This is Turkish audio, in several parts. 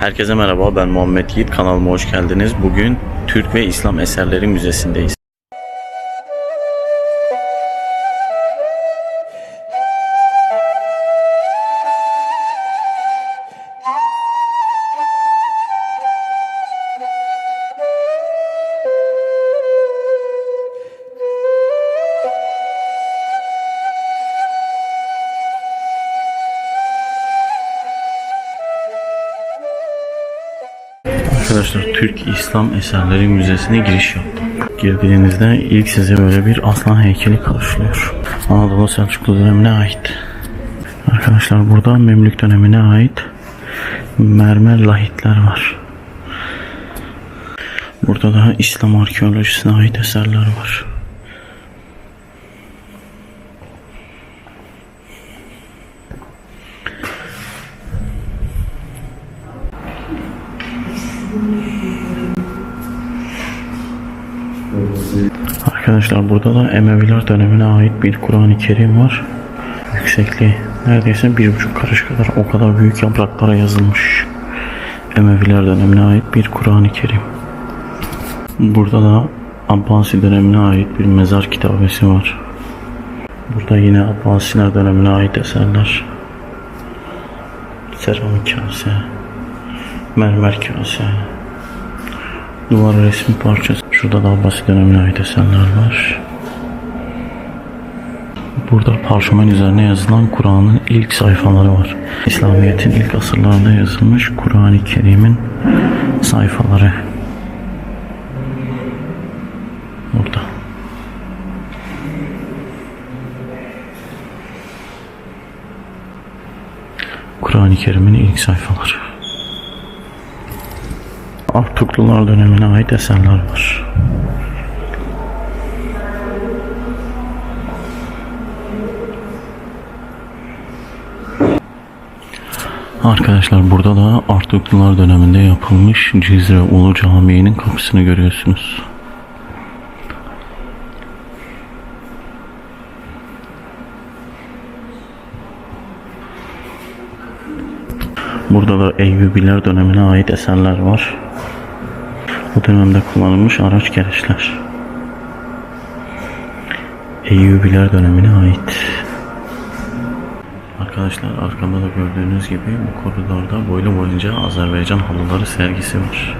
Herkese merhaba ben Muhammed Yiğit kanalıma hoş geldiniz. Bugün Türk ve İslam Eserleri Müzesi'ndeyiz. Arkadaşlar Türk İslam Eserleri Müzesi'ne giriş yaptım. Girdiğinizde ilk size böyle bir aslan heykeli karşılıyor. Anadolu Selçuklu dönemine ait. Arkadaşlar burada Memlük dönemine ait mermer lahitler var. Burada da İslam arkeolojisine ait eserler var. Arkadaşlar burada da Emeviler dönemine ait bir Kur'an-ı Kerim var. Yüksekliği neredeyse bir buçuk karış kadar o kadar büyük yapraklara yazılmış. Emeviler dönemine ait bir Kur'an-ı Kerim. Burada da Abbasi dönemine ait bir mezar kitabesi var. Burada yine Abbasiler dönemine ait eserler. Seramik kase, mermer kase, duvar resmi parçası. Şurada da Abbasi dönemine ait eserler var. Burada parşömen üzerine yazılan Kur'an'ın ilk sayfaları var. İslamiyet'in ilk asırlarında yazılmış Kur'an-ı Kerim'in sayfaları. Burada. Kur'an-ı Kerim'in ilk sayfaları. Artuklular dönemine ait eserler var. Arkadaşlar burada da Artuklular döneminde yapılmış Cizre Ulu Camii'nin kapısını görüyorsunuz. Burada da Eyyubiler dönemine ait eserler var. Bu dönemde kullanılmış araç gereçler. Eyyubiler dönemine ait. Arkadaşlar arkamda da gördüğünüz gibi bu koridorda boylu boyunca Azerbaycan halıları sergisi var.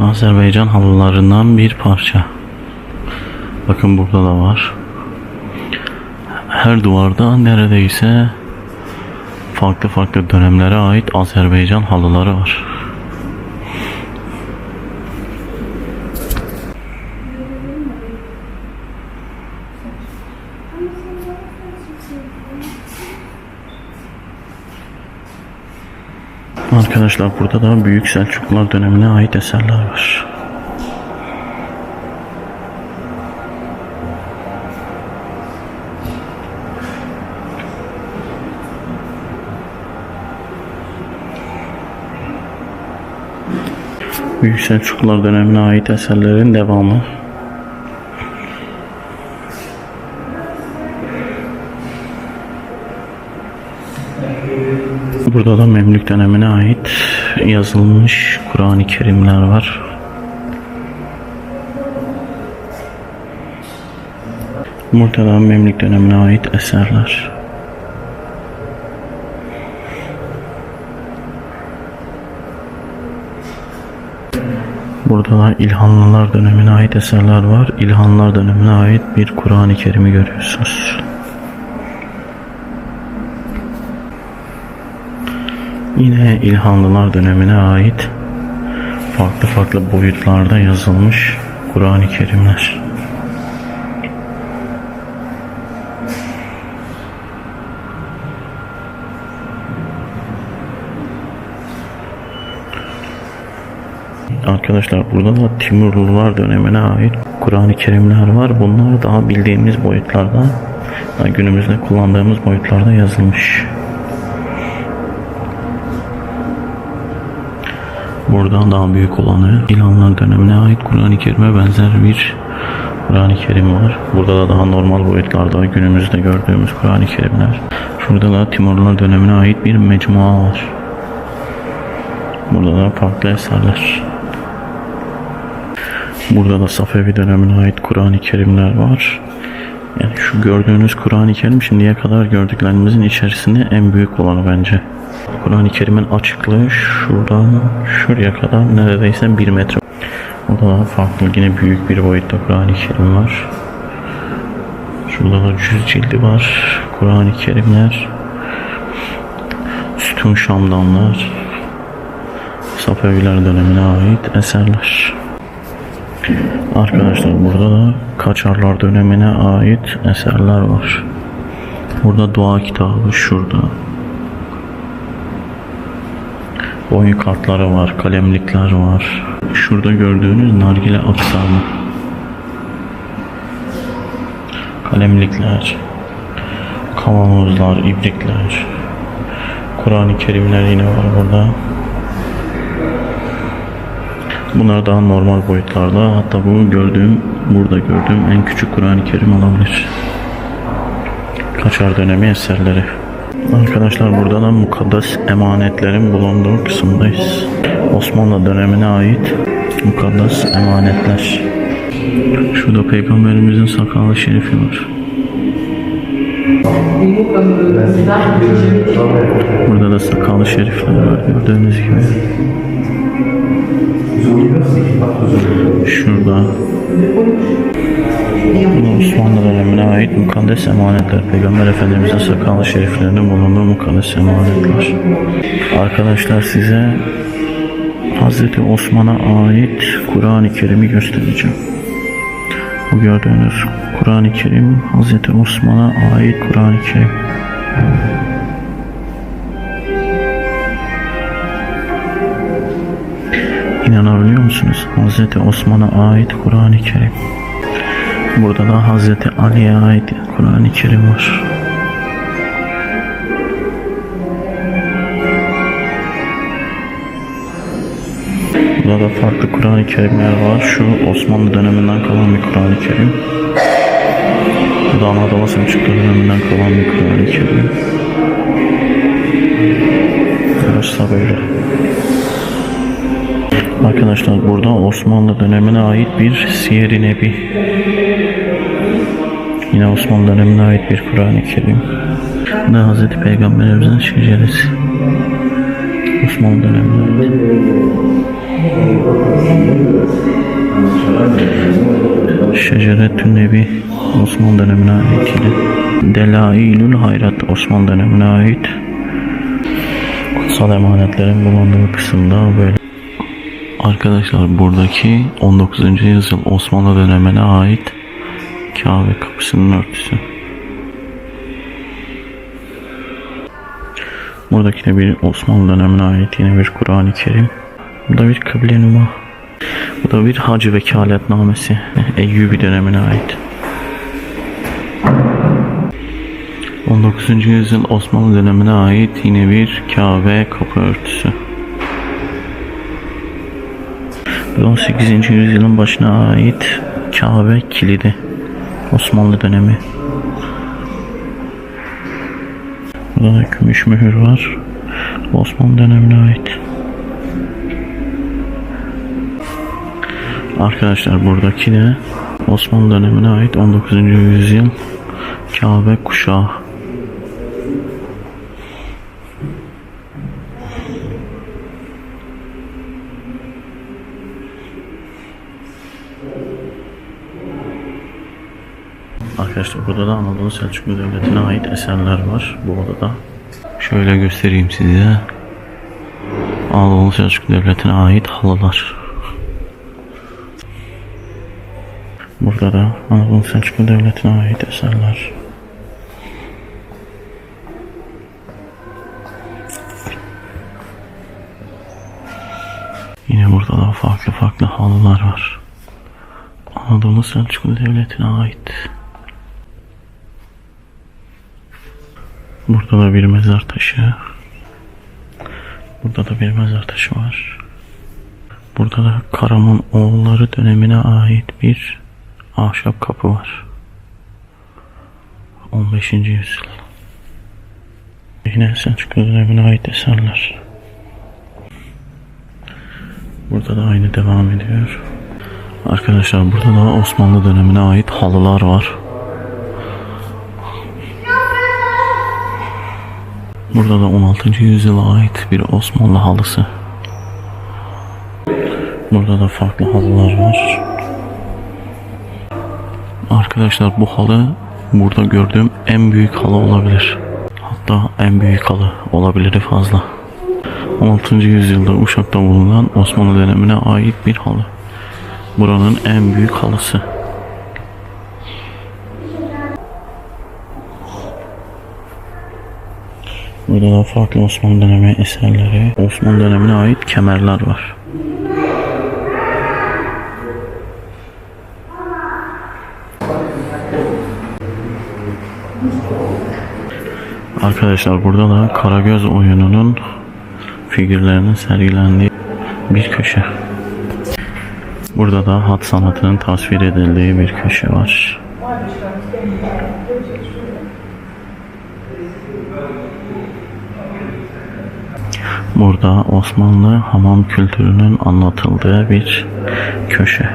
Azerbaycan halılarından bir parça. Bakın burada da var. Her duvarda neredeyse farklı farklı dönemlere ait Azerbaycan halıları var. Arkadaşlar burada da Büyük Selçuklular dönemine ait eserler var. Büyük Selçuklular dönemine ait eserlerin devamı. Burada da Memlük dönemine ait yazılmış Kur'an-ı Kerimler var. Da Memlük dönemine ait eserler. Burada da İlhanlılar dönemine ait eserler var. İlhanlılar dönemine ait bir Kur'an-ı Kerim'i görüyorsunuz. Yine İlhanlılar dönemine ait farklı farklı boyutlarda yazılmış Kur'an-ı Kerimler. Arkadaşlar burada da Timurlular dönemine ait Kur'an-ı Kerimler var. Bunlar daha bildiğimiz boyutlarda, günümüzde kullandığımız boyutlarda yazılmış. Buradan daha büyük olanı İlhanlar dönemine ait Kur'an-ı Kerim'e benzer bir Kur'an-ı Kerim var. Burada da daha normal boyutlarda günümüzde gördüğümüz Kur'an-ı Kerimler. Şurada da Timurlular dönemine ait bir mecmua var. Burada da farklı eserler. Burada da Safevi dönemine ait Kur'an-ı Kerimler var. Yani şu gördüğünüz Kur'an-ı Kerim şimdiye kadar gördüklerimizin içerisinde en büyük olanı bence. Kur'an-ı Kerim'in açıklığı şuradan şuraya kadar neredeyse bir metre. Burada da farklı yine büyük bir boyutta Kur'an-ı Kerim var. Şurada da cüz cildi var. Kur'an-ı Kerimler. Sütun Şamdanlar. Safeviler dönemine ait eserler. Arkadaşlar burada da Kaçarlar dönemine ait eserler var. Burada dua kitabı şurada. Oyun kartları var, kalemlikler var. Şurada gördüğünüz nargile aksamı. Kalemlikler, kavanozlar, ibrikler. Kur'an-ı Kerimler yine var burada. Bunlar daha normal boyutlarda. Hatta bu gördüğüm, burada gördüğüm en küçük Kur'an-ı Kerim olabilir. Kaçar dönemi eserleri. Arkadaşlar burada da mukaddes emanetlerin bulunduğu kısımdayız. Osmanlı dönemine ait mukaddes emanetler. Şurada peygamberimizin sakalı şerifi var. Burada da sakalı şerifler var gördüğünüz gibi. Şurada bu Osmanlı dönemine ait mukaddes emanetler. Peygamber Efendimiz'in sakalı şeriflerinin bulunduğu mukaddes emanetler. Arkadaşlar size Hazreti Osman'a ait Kur'an-ı Kerim'i göstereceğim. Bu gördüğünüz Kur'an-ı Kerim Hazreti Osman'a ait Kur'an-ı Kerim. İnanabiliyor musunuz? Hazreti Osman'a ait Kur'an-ı Kerim. Burada da Hazreti Ali'ye ait Kur'an-ı Kerim var. Burada da farklı Kur'an-ı Kerimler var. Şu Osmanlı döneminden kalan bir Kur'an-ı Kerim. Bu da Anadolu Selçuklu döneminden kalan bir Kur'an-ı Kerim. Burası da böyle. Arkadaşlar burada Osmanlı dönemine ait bir Siyer-i Nebi. Yine Osmanlı dönemine ait bir Kur'an-ı Kerim. Da Hazreti Peygamberimizin şeceresi. Osmanlı dönemine ait. Şeceretün Nebi Osmanlı dönemine ait yine. Delailül Hayrat Osmanlı dönemine ait. Kutsal emanetlerin bulunduğu kısımda böyle. Arkadaşlar buradaki 19. yüzyıl Osmanlı dönemine ait Kabe kapısının örtüsü. Buradaki de bir Osmanlı dönemine ait yine bir Kur'an-ı Kerim. Bu da bir kıble numa. Bu da bir hacı vekaletnamesi. Eyyubi dönemine ait. 19. yüzyıl Osmanlı dönemine ait yine bir Kabe kapı örtüsü. 18. yüzyılın başına ait Kabe kilidi. Osmanlı dönemi. Burada da gümüş mühür var. Osmanlı dönemine ait. Arkadaşlar buradaki de Osmanlı dönemine ait 19. yüzyıl Kabe kuşağı. Arkadaşlar burada da Anadolu Selçuklu Devleti'ne ait eserler var bu odada. Şöyle göstereyim size. Anadolu Selçuklu Devleti'ne ait halılar. Burada da Anadolu Selçuklu Devleti'ne ait eserler. Yine burada da farklı farklı halılar var. Anadolu Selçuklu Devleti'ne ait. Burada da bir mezar taşı. Burada da bir mezar taşı var. Burada da Karaman oğulları dönemine ait bir ahşap kapı var. 15. yüzyıl. Yine Selçuklu dönemine ait eserler. Burada da aynı devam ediyor. Arkadaşlar burada da Osmanlı dönemine ait halılar var. Burada da 16. yüzyıla ait bir Osmanlı halısı. Burada da farklı halılar var. Arkadaşlar bu halı burada gördüğüm en büyük halı olabilir. Hatta en büyük halı olabilir fazla. 16. yüzyılda Uşak'ta bulunan Osmanlı dönemine ait bir halı. Buranın en büyük halısı. Burada da farklı Osmanlı dönemi eserleri, Osmanlı dönemine ait kemerler var. Arkadaşlar burada da Karagöz oyununun figürlerinin sergilendiği bir köşe. Burada da hat sanatının tasvir edildiği bir köşe var. Burada Osmanlı hamam kültürünün anlatıldığı bir köşe.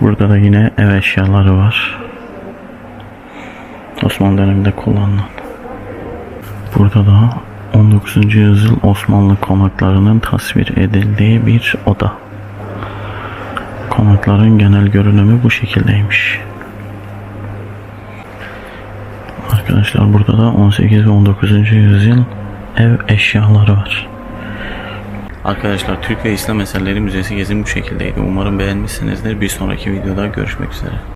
Burada da yine ev eşyaları var. Osmanlı döneminde kullanılan. Burada da 19. yüzyıl Osmanlı konaklarının tasvir edildiği bir oda. Konakların genel görünümü bu şekildeymiş. Arkadaşlar burada da 18 ve 19. yüzyıl ev eşyaları var. Arkadaşlar Türk ve İslam Eserleri Müzesi gezim bu şekildeydi. Umarım beğenmişsinizdir. Bir sonraki videoda görüşmek üzere.